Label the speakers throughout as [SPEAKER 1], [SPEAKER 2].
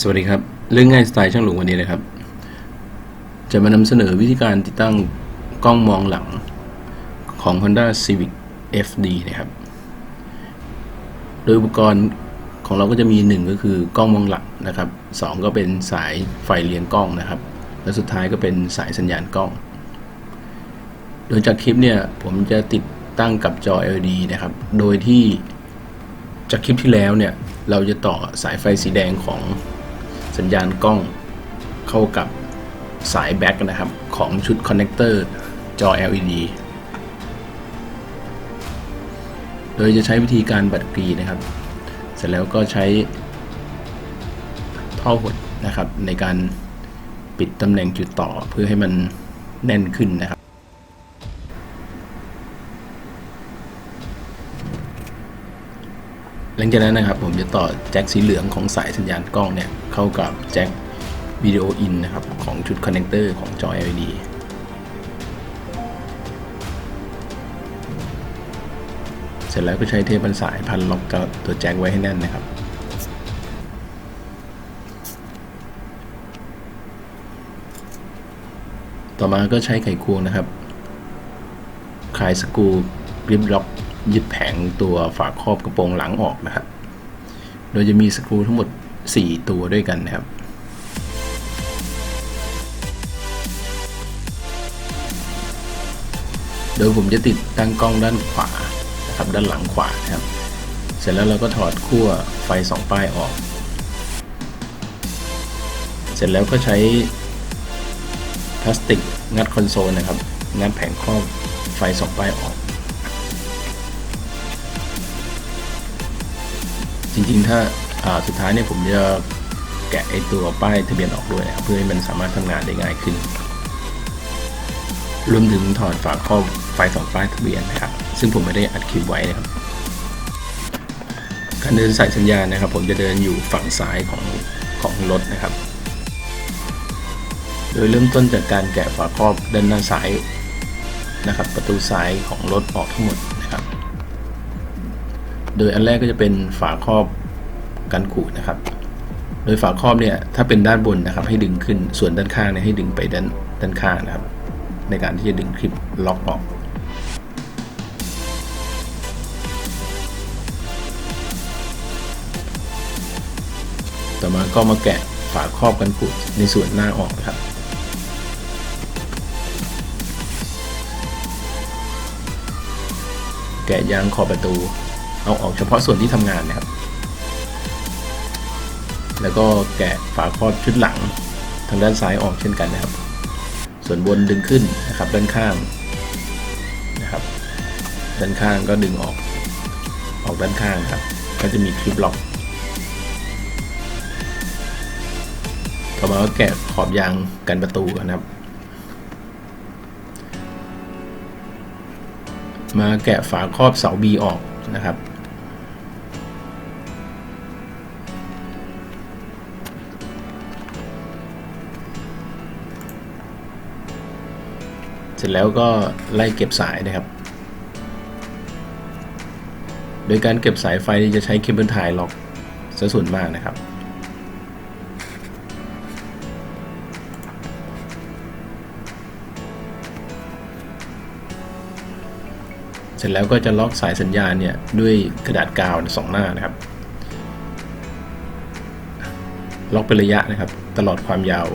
[SPEAKER 1] สวัสดีครับ เรื่องง่ายสไตล์ช่างหลวงวันนี้นะครับ จะมานำเสนอวิธีการติดตั้งกล้องมองหลังของ Honda Civic FD นะครับ โดยอุปกรณ์ของเราก็จะมี 1 ก็คือกล้องมองหลังนะครับสองก็เป็นสายไฟเลี้ยงกล้องนะครับ และสุดท้ายก็เป็นสายสัญญาณกล้อง โดยจากคลิปเนี่ยผมจะติดตั้งกับจอ LED นะครับ โดยที่จากคลิปที่แล้วเนี่ยเราจะต่อสายไฟสีแดงของ สัญญาณกล้องเข้ากับสายแบ็กนะครับ ของชุดคอนเนคเตอร์จอ LED โดยจะใช้วิธีการบัดกรีนะครับ เสร็จแล้วก็ใช้ท่อหดนะครับในการปิดตำแหน่งจุดต่อเพื่อให้มันแน่นขึ้นนะครับ ห ลังจากนั้นนะครับผมจะต่อแจ็คสีเหลืองของสายสัญญาณกล้องเนี่ยเข้ากับแจ็ควิดีโออินนะครับของชุดคอนเนคเตอร์ของจอ LED เสร็จแล้วก็ใช้เทปพันสายพันล็อกกับตัวแจ็คไว้ให้แน่นนะครับต่อมาก็ใช้ไขควงนะครับ คลายสกรูกริปล็อก ยึดแผงตัวฝาครอบกระโปรงหลังออกนะครับ โดยจะมีสกรูทั้งหมด 4 ตัวด้วยกันนะครับโดยผมจะติดตั้งกล้องด้านขวานะครับด้านหลังขวานะครับ เสร็จแล้วเราก็ถอดขั้วไฟสองป้ายออก เสร็จแล้วก็ใช้พลาสติกงัดคอนโซลนะครับ งัดแผงครอบไฟสองป้ายออก จริงๆ ถ้าาสุดท้ายเนี่ยผมจะแกะไอตัวป้ายทะเบียนออกด้วยนะครับเพื่อให้มันสามารถทำงานได้ง่ายขึ้น รวมถึงถอดฝาครอบไฟสองป้ายทะเบียนนะครับ ซึ่งผมไม่ได้อัดคลิปไว้นะครับ การเดินสายสัญญาณนะครับ ผมจะเดินอยู่ฝั่งซ้ายของของรถนะครับ โดยเริ่มต้นจากการแกะฝาครอบด้านหน้าซ้ายนะครับ ประตูซ้ายของรถออกทั้งหมด โดยอันแรกก็จะเป็นฝาครอบกันขูดนะครับ โดยฝาครอบเนี่ยถ้าเป็นด้านบนนะครับ ให้ดึงขึ้นส่วนด้านข้างเนี่ยให้ดึงไปด้านด้านข้างนะครับ ในการที่จะดึงคลิปล็อกออกต่อมาก็มาแกะฝาครอบกันขูดในส่วนหน้าออกนะครับ แกะยางขอบประตู เอาออกเฉพาะส่วนที่ทำงานนะครับ แล้วก็แกะฝาครอบชุดหลังทางด้านซ้ายออกเช่นกันนะครับ ส่วนบนดึงขึ้นนะครับด้านข้างนะครับ ด้านข้างก็ดึงออกออกด้านข้างครับ ก็จะมีคลิปล็อกต่อมาก็แกะขอบยางกันประตูนะครับ มาแกะฝาครอบเสา B ออกนะครับ เสร็จแล้วก็ไล่เก็บสายนะครับ โดยการเก็บสายไฟจะใช้เคเบิลไทยล็อกซะส่วนมากนะครับ เสร็จแล้วก็จะล็อกสายสัญญาณเนี่ยด้วยกระดาษกาวสองหน้านะครับ ล็อกเป็นระยะนะครับ ตลอดความยาว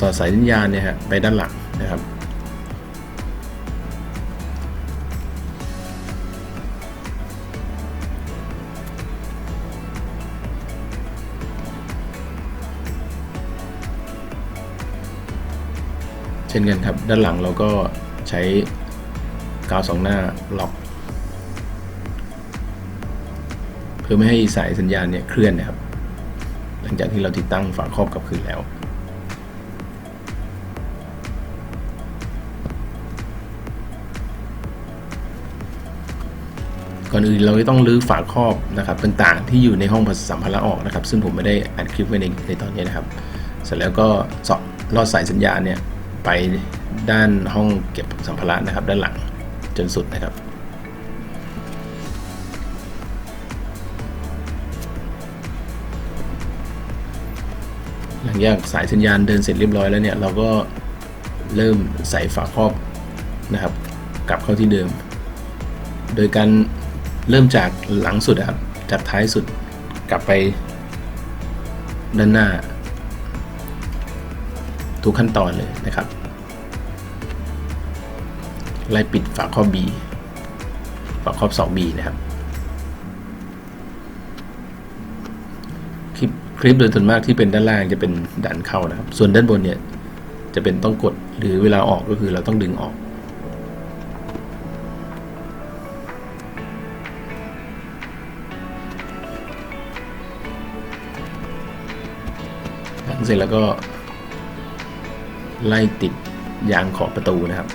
[SPEAKER 1] สอดสายสัญญาณเนี่ยฮะไปด้านหลังนะครับเช่นกันครับ ด้านหลังเราก็ใช้กาวสองหน้าล็อกเพื่อไม่ให้สายสัญญาณเนี่ยเคลื่อนนะครับ หลังจากที่เราติดตั้งฝาครอบกับคืนแล้ว ก่อนอื่นเราจะต้องรื้อฝาครอบนะครับต่างๆ ที่อยู่ในห้องสัมภาระออกนะครับ ซึ่งผมไม่ได้อัดคลิปไว้ในในตอนนี้นะครับ เสร็จแล้วก็สาะลอดสายสัญญาณเนี่ยไปด้านห้องเก็บสัมภาระนะครับ ด้านหลังจนสุดนะครับหลังจากสายสัญญาณเดินเสร็จเรียบร้อยแล้วเนี่ยเราก็เริ่มใส่ฝาครอบนะครับ กลับเข้าที่เดิม โดยการ เริ่มจากหลังสุดครับ จากท้ายสุดกลับไปด้านหน้า ทุกขั้นตอนเลยนะครับ ไล่ปิดฝาครอบ B ฝาครอบ 2B นะครับ คลิปคลิปโดยส่วนมากที่เป็นด้านล่างจะเป็นดันเข้านะครับ ส่วนด้านบนเนี่ยจะเป็นต้องกดหรือเวลาออกก็คือเราต้องดึงออก เสร็จแล้วก็ ไล่ติดยางขอบประตูนะครับ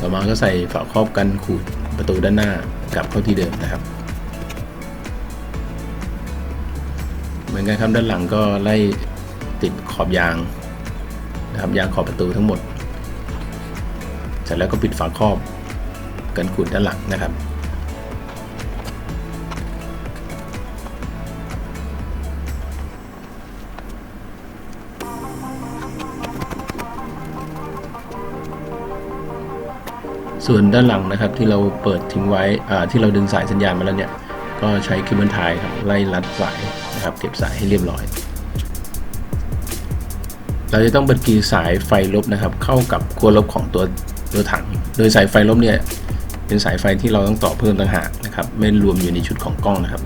[SPEAKER 1] ต่อมาก็ใส่ฝาครอบกันขูดประตูด้านหน้ากลับเข้าที่เดิมนะครับเหมือนกันครับด้านหลังก็ไล่ติดขอบยาง นะครับยางขอบประตูทั้งหมด เสร็จแล้วก็ปิดฝาครอบกันขูดด้านหลังนะครับส่วนด้านหลังนะครับที่เราเปิดทิ้งไว้ที่เราดึงสายสัญญาณมาแล้วเนี่ย ก็ใช้เคเบิลไทยครับไล่รัดสายนะครับเก็บสายให้เรียบร้อย เราจะต้องบันกีสายไฟลบนะครับ เข้ากับขั้วลบของตัวตัวถัง โดยสายไฟลบเนี่ยเป็นสายไฟที่เราต้องต่อเพิ่มต่างหากนะครับ ไม่รวมอยู่ในชุดของกล้องนะครับ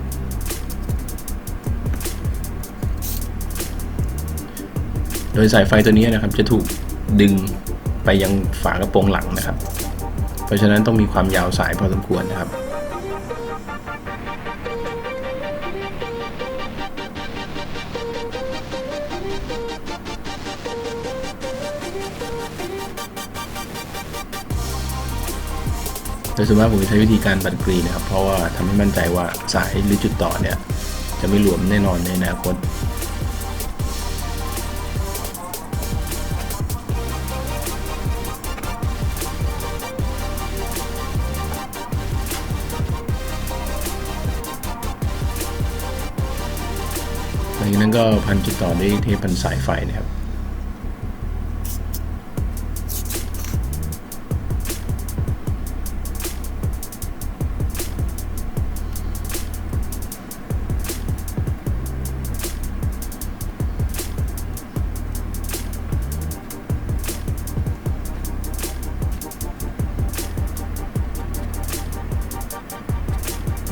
[SPEAKER 1] โดยสายไฟตัวนี้นะครับจะถูกดึงไปยังฝากระโปรงหลังนะครับ เพราะฉะนั้นต้องมีความยาวสายพอสมควรนะครับ โดยส่วนมากผมจะใช้วิธีการบัดกรีนะครับ เพราะว่าทำให้มั่นใจว่าสายหรือจุดต่อเนี่ย จะไม่หลวมแน่นอนในอนาคตหลังจากนั้นก็พันจุดต่อด้วยเทปพันสายไฟนะครับ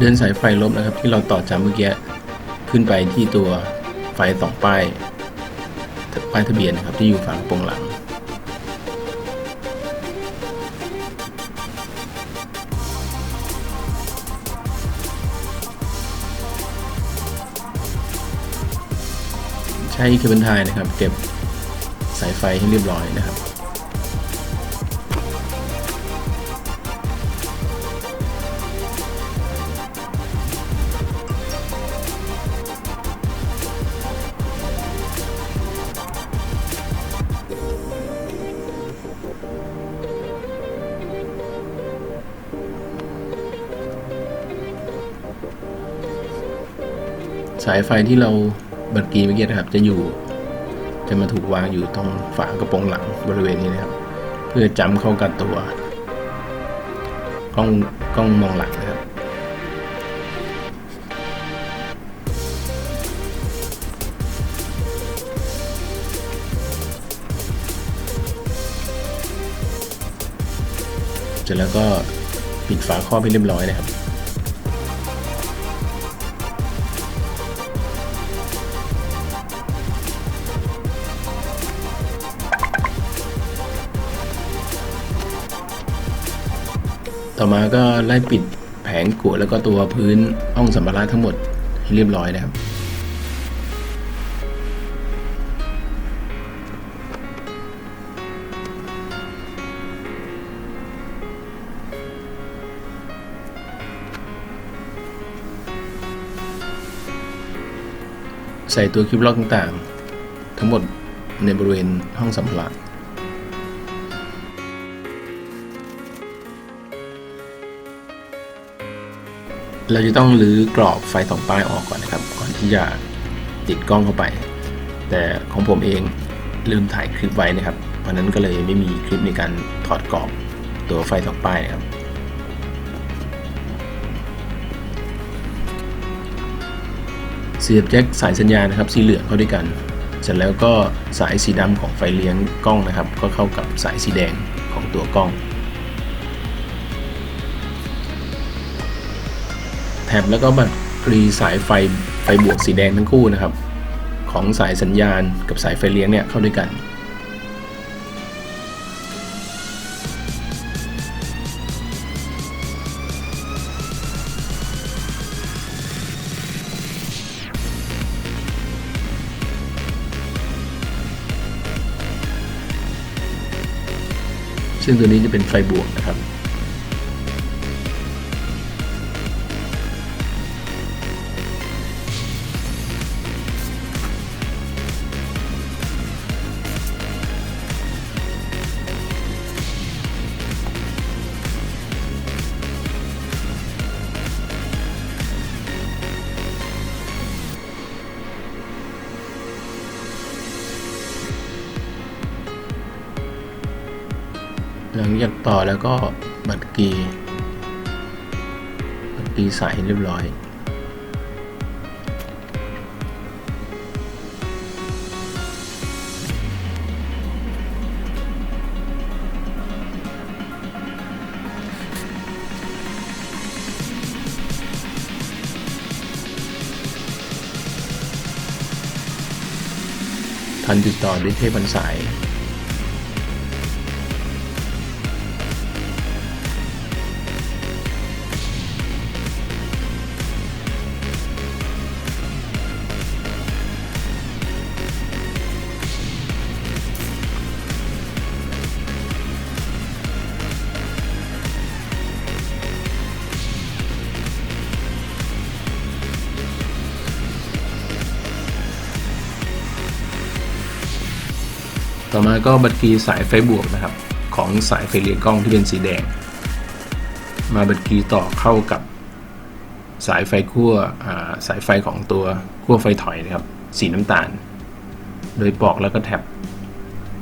[SPEAKER 1] เดินสายไฟลบนะครับ ที่เราต่อจากเมื่อกี้ขึ้นไปที่ตัวไฟสองป้ายป้ายทะเบียนนะครับที่อยู่ฝั่งกระโปรงหลัง ใช้เคเบิลไทยนะครับ เก็บสายไฟให้เรียบร้อยนะครับ สายไฟที่เราบัดกีเมื่อกี้นะครับ จะอยู่ จะมาถูกวางอยู่ตรงฝากระโปรงหลังบริเวณนี้นะครับ เพื่อจำเข้ากับตัวกล้องกล้องมองหลังนะครับเสร็จแล้วก็ปิดฝาครอบให้เรียบร้อยนะครับ ต่อมาก็ไล่ปิดแผงกัวแล้วก็ตัวพื้นห้องสัมภาระทั้งหมดให้เรียบร้อยนะครับใส่ตัวคลิปล็อกต่างๆ ทั้งหมดในบริเวณห้องสัมภาระ เราจะต้องรื้อกรอบไฟสองป้ายออกก่อนนะครับ ก่อนที่จะติดกล้องเข้าไป แต่ของผมเองลืมถ่ายคลิปไว้นะครับ เพราะนั้นก็เลยไม่มีคลิปในการถอดกรอบตัวไฟสองป้ายนะครับ เสียบแจ็คสายสัญญาณนะครับ สีเหลืองเข้าด้วยกัน เสร็จแล้วก็สายสีดำของไฟเลี้ยงกล้องนะครับ ก็เข้ากับสายสีแดงของตัวกล้อง แถบแล้วก็บัตรรีสายไฟไฟบวกสีแดงทั้งคู่นะครับ ของสายสัญญาณกับสายไฟเลี้ยงเนี่ยเข้าด้วยกัน ซึ่งตัวนี้จะเป็นไฟบวกนะครับ หลังจากต่อแล้วก็บัตรกีบัตรกีใส่เรียบร้อย ทันติดต่อด้วยเทพบันสาย มาก็บัตรกีสายไฟบวกนะครับ ของสายไฟเลี้ยงกล้องที่เป็นสีแดง มาบัตรกีต่อเข้ากับสายไฟขั้วาสายไฟของตัวขั้วไฟถอยนะครับ สีน้ำตาล โดยปอกแล้วก็แท็บ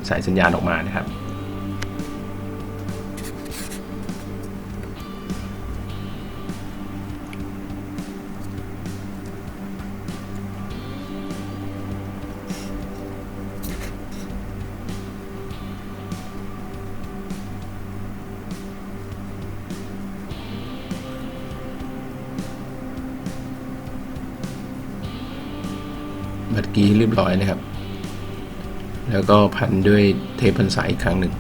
[SPEAKER 1] สายสัญญาณออกมานะครับ เรียบร้อยนะครับ แล้วก็พันด้วยเทปพันสายอีกครั้งหนึ่ง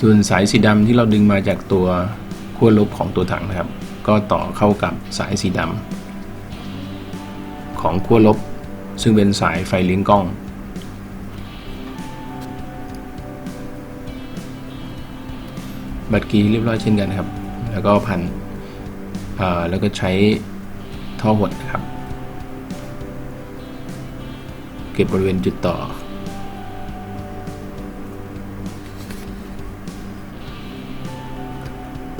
[SPEAKER 1] ส่วนสายสีดำที่เราดึงมาจากตัวขั้วลบของตัวถังนะครับ ก็ต่อเข้ากับสายสีดำของขั้วลบ ซึ่งเป็นสายไฟเลี้ยงกล้อง บัตรกีเรียบร้อยเช่นกันครับ แล้วก็พันแล้วก็ใช้ท่อหดนะครับ เก็บบริเวณจุดต่อ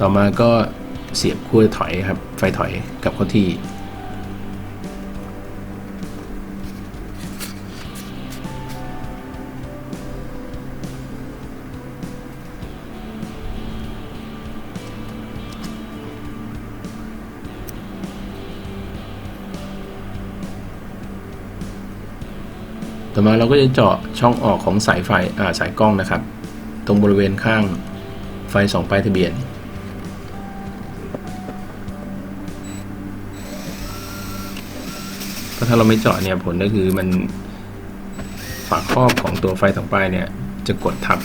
[SPEAKER 1] ต่อมาก็เสียบคั่วถอยครับ ไฟถอยกับข้อที่ ต่อมาเราก็จะเจาะช่องออกของสายไฟสายกล้องนะครับ ตรงบริเวณข้างไฟสองปลายทะเบียน ถ้าเราไม่เจาะเนี่ยผลก็คือมันฝาครอบของตัวไฟสองป้ายเนี่ยจะกดทับ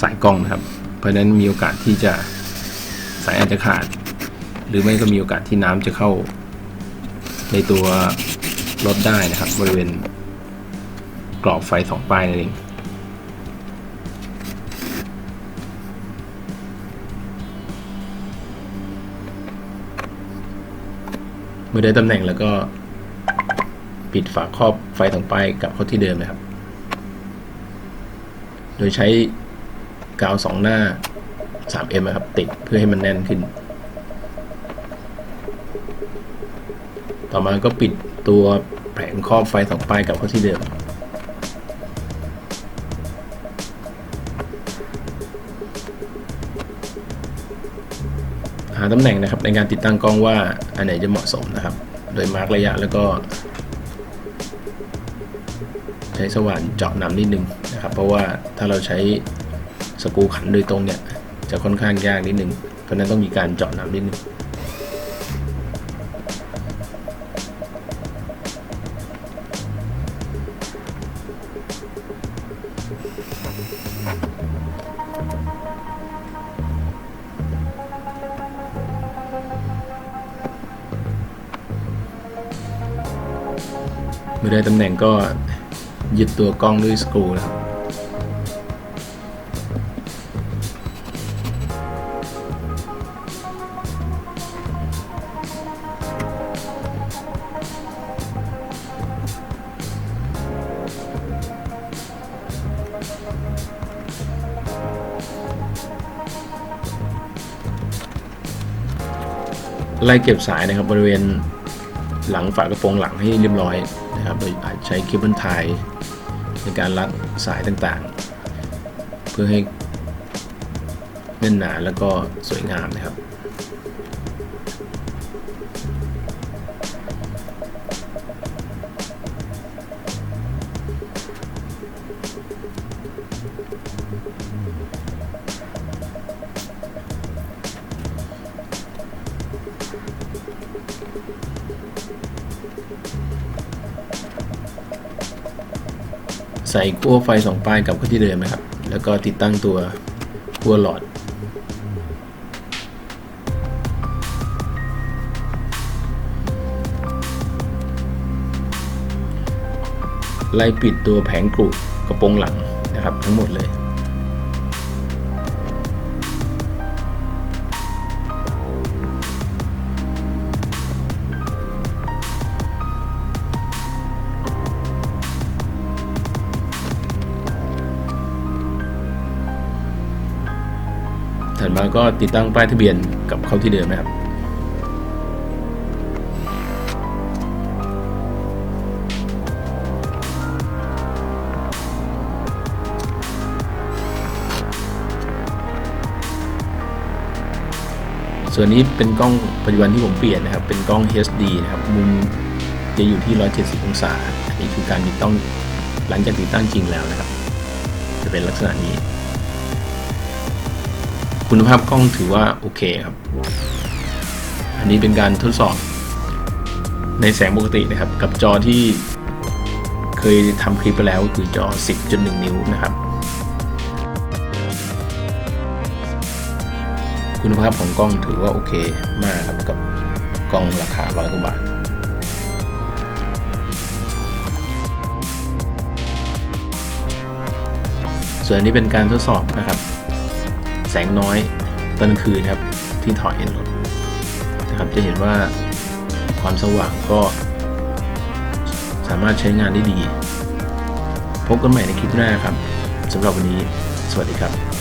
[SPEAKER 1] สายกล้องนะครับ เพราะฉะนั้นมีโอกาสที่จะสายอาจจะขาด หรือไม่ก็มีโอกาสที่น้ำจะเข้า ในตัวรถได้นะครับ บริเวณกรอบไฟสองป้ายนั่นเองเมื่อได้ตำแหน่งแล้วก็ ปิดฝาครอบไฟสองป้ายกับเข้าที่เดิมนะครับ โดยใช้กาวสองหน้า 3M นะครับ ติดเพื่อให้มันแน่นขึ้น ต่อมาก็ปิดตัวแผงครอบไฟสองป้ายกับเข้าที่เดิม หาตำแหน่งนะครับในการติดตั้งกล้องว่าอันไหนจะเหมาะสมนะครับ โดยมาร์กระยะแล้วก็ ช้สว่านเจาะนำนิดนึงนะครับเพราะว่าถ้าเราใช้สกูขันโดยตรงเนี่ยจะค่อนข้างยากนิดนึงเพราะฉะนั้นต้องมีการเจาะนำนิดนึงเมื่อได้ตำแหน่งก็ ยึดตัวกล้องด้วยสกรูนะครับไล่เก็บสายนะครับบริเวณหลังฝากระโปรงหลังให้เรียบร้อยนะครับโดยอาจใช้เคเบิลไทย ในการรัดสายต่างๆ เพื่อให้แน่นหนาแล้วก็สวยงามนะครับ ใส่ขั้วไฟสองป้ายกลับเข้าที่เดิมนะครับ แล้วก็ติดตั้งตัวขั้วหลอด ไล่ปิดตัวแผงกรุกระโปรงหลังนะครับทั้งหมดเลย ถัดมาก็ติดตั้งป้ายทะเบียนกับเขาที่เดิมนะครับส่วนนี้เป็นกล้องปัจจุบันที่ผมเปลี่ยนนะครับ เป็นกล้อง HD นะครับ มุมจะอยู่ที่ 170 องศา อันนี้คือการติดตั้งหลังจากติดตั้งจริงแล้วนะครับ จะเป็นลักษณะนี้ คุณภาพกล้องถือว่าโอเคครับ อันนี้เป็นการทดสอบในแสงปกตินะครับ กับจอที่เคยทำคลิปไปแล้วคือจอ 10.1 นิ้วนะครับ คุณภาพของกล้องถือว่าโอเคมากครับกับกล้องราคาร้อยกว่าบาทส่วนอันนี้เป็นการทดสอบนะครับ แสงน้อยตอนกลางคืนครับที่ถอดเห็นรถนะครับจะเห็นว่าความสว่างก็สามารถใช้งานได้ดี พบกันใหม่ในคลิปหน้าครับสำหรับวันนี้ สวัสดีครับ